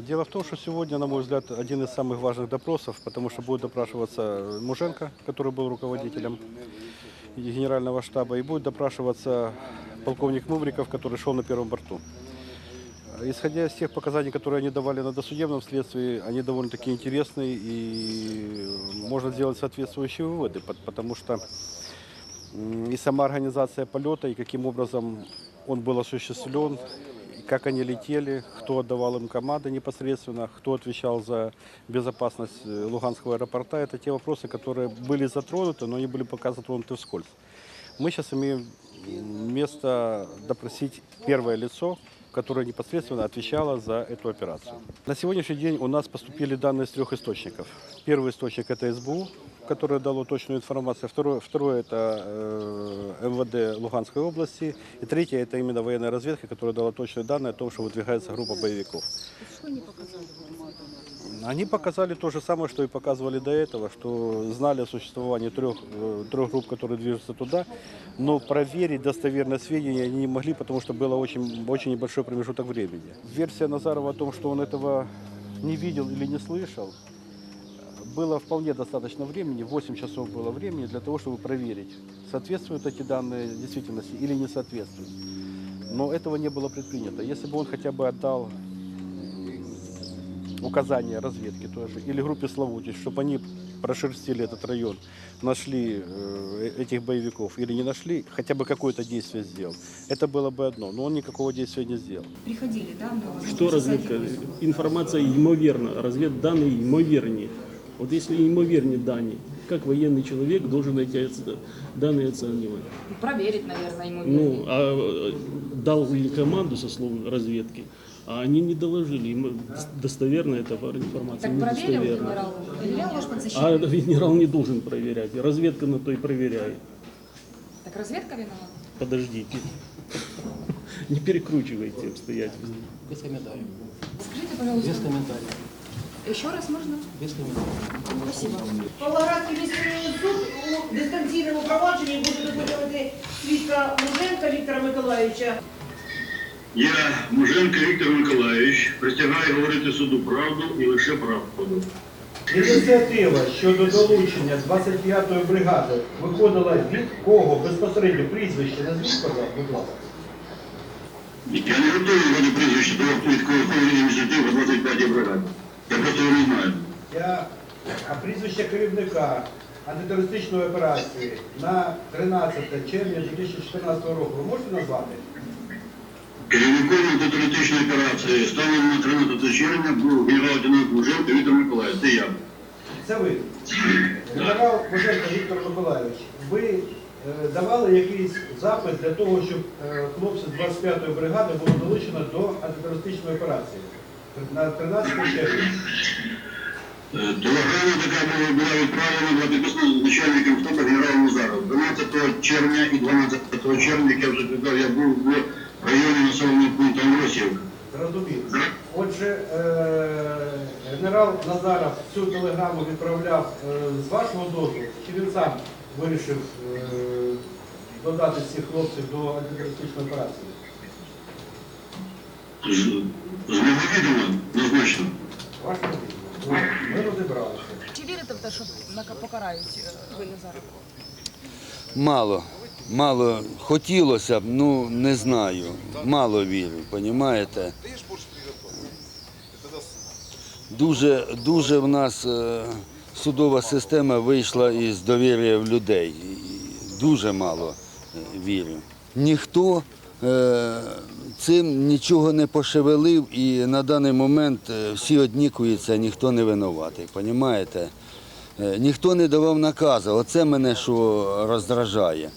Дело в том, что сегодня, на мой взгляд, один из самых важных допросов, потому что будет допрашиваться Муженко, который был руководителем генерального штаба, и будет допрашиваться полковник Мувриков, который шел на первом борту. Исходя из тех показаний, которые они давали на досудебном следствии, они довольно-таки интересные, и можно сделать соответствующие выводы, пот- потому что м, и сама организация полета, и каким образом он был осуществлен, и как они летели, кто отдавал им команды непосредственно, кто отвечал за безопасность э, Луганского аэропорта, это те вопросы, которые были затронуты, но они были пока затронуты вскользь. Мы сейчас имеем место допросить первое лицо, которое непосредственно отвечало за эту операцию. На сегодняшний день у нас поступили данные с трех источников. Первый источник это СБУ, которое дало точную информацию. Второе, второе это э, МВД Луганской области. И третье это именно военная разведка, которая дала точные данные о том, что выдвигается группа боевиков. Что они показали? Они показали то же самое, что и показывали до этого, что знали о существовании трех, э, трех групп, которые движутся туда, но проверить достоверные сведения они не могли, потому что было очень, очень небольшой промежуток времени. Версия Назарова о том, что он этого не видел или не слышал, было вполне достаточно времени, 8 часов было времени для того, чтобы проверить, соответствуют эти данные действительности или не соответствуют. Но этого не было предпринято. Если бы он хотя бы отдал указания разведки тоже, или группе Славутич, чтобы они прошерстили этот район, нашли э, этих боевиков или не нашли, хотя бы какое-то действие сделал. Это было бы одно, но он никакого действия не сделал. Приходили, да? на вас? Що розвідка? Інформація ймовірна, розвіддані ймовірні. От якщо ймовірні дані, як воєнний чоловік должен эти оц- дані оцінювати? Проверить, наверное, ему. Ну, а э, дал ли команду со слов разведки, а они не доложили. Им достоверна эта информация, так проверил недостоверна. генерал? Проверял ваш А подзащитный? генерал не должен проверять, разведка на то и проверяет. Так разведка виновата? Подождите. Не перекручивайте обстоятельства. Без комментариев. Скажите, пожалуйста, Без комментариев. Еще раз можно? Без комментариев. Спасибо. Павлоградський міський суд у дистанційному провадженні буде допитувати свідка Муженка Віктора Миколаївича. Я, Муженко Віктор Миколаївич, присягаю говорити суду правду і лише правду. Ініціатива щодо долучення 25-ї бригади виходила від кого безпосередньо прізвище назвіть, будь ласка. Я не готовий вводити прізвище того, від кого входить ініціативу 25-ї бригади. Я просто не знаю. Я а прізвище керівника антитерористичної операції на 13 червня 2014 року ви можете назвати? Керівником антитерористичної операції станом на 13 червня був генерал-лейтенант Муженко Віктор Миколаївич. Це я. Це ви. Генерал Боженко Віктор Миколаївич, ви е, давали якийсь запит для того, щоб е, хлопці з 25-ї бригади було долучено до антитерористичної операції на 13 червня. Телеграма така була- була відправлена, підписана начальником штабу генералом Назаров. 12 червня і 12 червня, як я вже казав, я був в районі населеного пункту Амросівка. Зрозуміло. Отже, е, генерал Назаров цю телеграму відправляв е, з вашого дозволу, чи він сам вирішив е, додати цих хлопців до антитерористичної операції? З, з мого відома, однозначно. Ми розібралися. Чи вірите в те, що покарають е, ви зараз? Мало. Мало хотілося б, ну не знаю. Мало вірю, розумієте? Дуже, дуже в нас е, судова система вийшла із довір'я в людей. Дуже мало е, вірю. Ніхто цим нічого не пошевелив і на даний момент е, всі однікуються, ніхто не винуватий. Розумієте? Е, Ніхто не давав наказу. Оце мене що роздражає.